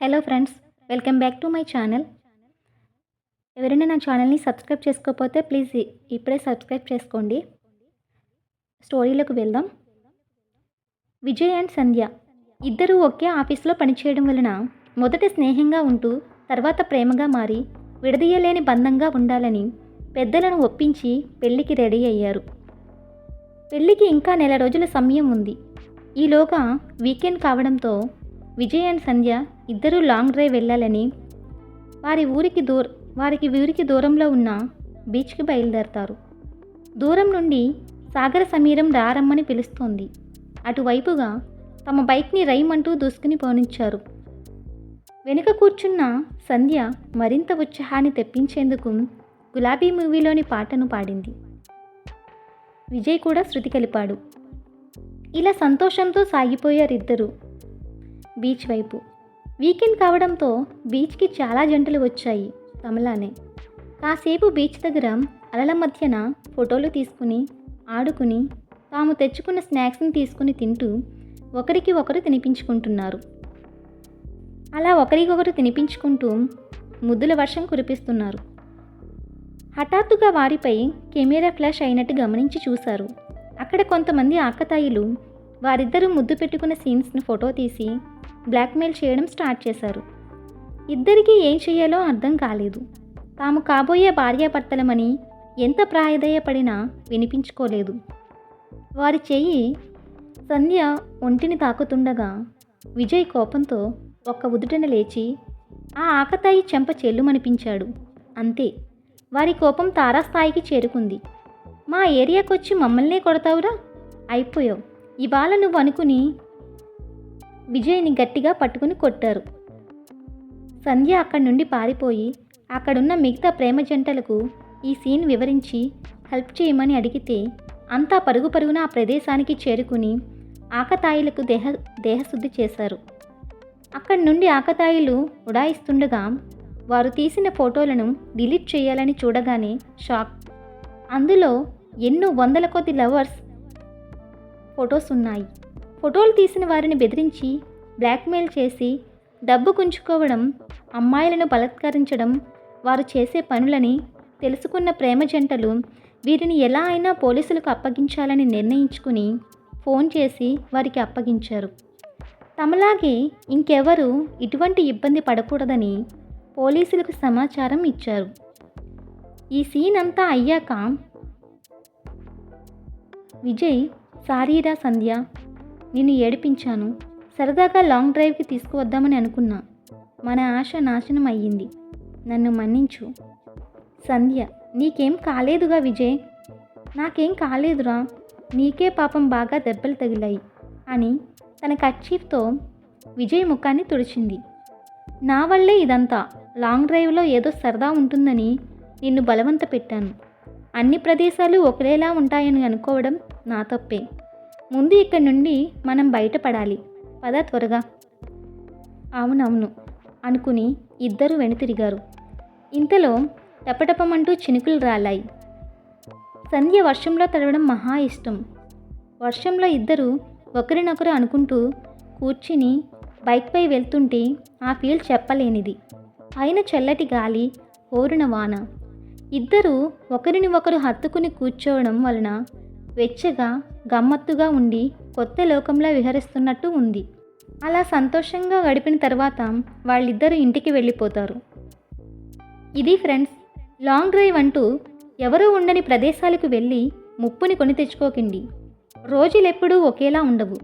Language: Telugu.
Hello friends welcome back to my channel. ఎవరైనా నా ఛానల్ని సబ్స్క్రైబ్ చేసుకోకపోతే ప్లీజ్ ఇప్పుడే సబ్స్క్రైబ్ చేసుకోండి. స్టోరీలోకి వెళ్దాం. విజయ్ అండ్ సంధ్య ఇద్దరూ ఒకే ఆఫీస్లో పనిచేయడం వలన మొదట స్నేహంగా ఉంటూ తర్వాత ప్రేమగా మారి విడదీయలేని బంధంగా ఉండాలని పెద్దలను ఒప్పించి పెళ్ళికి రెడీ అయ్యారు. పెళ్ళికి ఇంకా నెల రోజుల సమయం ఉంది. ఈలోగా వీకెండ్ కావడంతో విజయ్ అండ్ సంధ్య ఇద్దరూ లాంగ్ డ్రైవ్ వెళ్ళాలని వారి ఊరికి దూర వారికి ఊరికి దూరంలో ఉన్న బీచ్కి బయలుదేరతారు. దూరం నుండి సాగర సమీరం రారమ్మని పిలుస్తోంది. అటువైపుగా తమ బైక్ని రైమంటూ దూసుకుని పోనిచ్చారు. వెనుక కూర్చున్న సంధ్య మరింత ఉత్సాహాన్ని తెప్పించేందుకు గులాబీ మూవీలోని పాటను పాడింది. విజయ్ కూడా శృతి కలిపాడు. ఇలా సంతోషంతో సాగిపోయారిద్దరూ బీచ్ వైపు. వీకెండ్ కావడంతో బీచ్కి చాలా జంటలు వచ్చాయి తమలానే. కాసేపు బీచ్ దగ్గర అలల మధ్యన ఫోటోలు తీసుకుని ఆడుకుని తాము తెచ్చుకున్న స్నాక్స్ని తీసుకుని తింటూ ఒకరికి ఒకరు తినిపించుకుంటున్నారు. అలా ఒకరికొకరు తినిపించుకుంటూ ముద్దుల వర్షం కురిపిస్తున్నారు. హఠాత్తుగా వారిపై కెమెరా ఫ్లాష్ అయినట్టు గమనించి చూశారు. అక్కడ కొంతమంది ఆకతాయిలు వారిద్దరూ ముద్దు పెట్టుకున్న సీన్స్ని ఫోటో తీసి బ్లాక్మెయిల్ చేయడం స్టార్ట్ చేశారు. ఇద్దరికీ ఏం చేయాలో అర్థం కాలేదు. తాము కాబోయే భార్యాభర్తలమని ఎంత ప్రాయదయపడినా వినిపించుకోలేదు. వారి చెయ్యి సంధ్య ఒంటిని తాకుతుండగా విజయ్ కోపంతో ఒక్క ఉదుటన లేచి ఆ ఆకతాయి చెంప చెల్లుమనిపించాడు. అంతే. వారి కోపం తారాస్థాయికి చేరుకుంది. మా ఏరియాకొచ్చి మమ్మల్నే కొడతావురా? అయిపోయావు. ఇవాళ నువ్వు అనుకుని విజయ్ని గట్టిగా పట్టుకుని కొట్టారు. సంధ్య అక్కడి నుండి పారిపోయి అక్కడున్న మిగతా ప్రేమ జంటలకు ఈ సీన్ వివరించి హెల్ప్ చేయమని అడిగితే అంతా పరుగు పరుగున ఆ ప్రదేశానికి చేరుకుని ఆకతాయిలకు దేహ దేహశుద్ధి చేశారు. అక్కడి నుండి ఆకతాయిలు ఉడాయిస్తుండగా వారు తీసిన ఫోటోలను డిలీట్ చేయాలని చూడగానే షాక్. అందులో ఎన్నో వందల కొద్ది లవర్స్ ఫొటోస్ ఉన్నాయి. ఫోటోలు తీసిన వారిని బెదిరించి బ్లాక్మెయిల్ చేసి డబ్బు కుంచుకోవడం అమ్మాయిలను బలత్కరించడం వారు చేసే పనులని తెలుసుకున్న ప్రేమ జంటలు వీరిని ఎలా అయినా పోలీసులకు అప్పగించాలని నిర్ణయించుకుని ఫోన్ చేసి వారికి అప్పగించారు. తమలాగే ఇంకెవరు ఇటువంటి ఇబ్బంది పడకూడదని పోలీసులకు సమాచారం ఇచ్చారు. ఈ సీన్ అంతా అయ్యాక విజయ్ సారీరా సంధ్య నిన్ను ఏడిపించాను. సరదాగా లాంగ్ డ్రైవ్కి తీసుకువద్దామని అనుకున్నా. మన ఆశ నాశనం అయ్యింది. నన్ను మన్నించు. సంధ్య నీకేం కాలేదుగా విజయ్? నాకేం కాలేదురా. నీకే పాపం బాగా దెబ్బలు తగిలాయి అని తన కచ్చీఫ్తో విజయ్ ముఖాన్ని తుడిచింది. నా వల్లే ఇదంతా. లాంగ్ డ్రైవ్లో ఏదో సరదా ఉంటుందని నిన్ను బలవంత పెట్టాను. అన్ని ప్రదేశాలు ఒకలేలా ఉంటాయని అనుకోవడం నా తప్పే. ముందు ఇక్కడి నుండి మనం బయటపడాలి. పద త్వరగా. అవునవును అనుకుని ఇద్దరు వెనుతిరిగారు. ఇంతలో టపటపమంటూ చినుకులు రాలాయి. సంధ్య వర్షంలో తడవడం మహా ఇష్టం. వర్షంలో ఇద్దరు ఒకరినొకరు అనుకుంటూ కూర్చుని బైక్పై వెళ్తుంటే ఆ ఫీల్ చెప్పలేనిది. పైన చల్లటి గాలి హోరున వాన. ఇద్దరు ఒకరిని ఒకరు హత్తుకుని కూర్చోవడం వలన వెచ్చగా గమ్మత్తుగా ఉండి కొత్త లోకంలో విహరిస్తున్నట్టు ఉంది. అలా సంతోషంగా గడిపిన తర్వాత వాళ్ళిద్దరూ ఇంటికి వెళ్ళిపోతారు. ఇది ఫ్రెండ్స్ లాంగ్ డ్రైవ్ అంటూ ఎవరూ ఉండని ప్రదేశాలకు వెళ్ళి ముప్పుని కొని తెచ్చుకోకండి. రోజులెప్పుడూ ఒకేలా ఉండవు.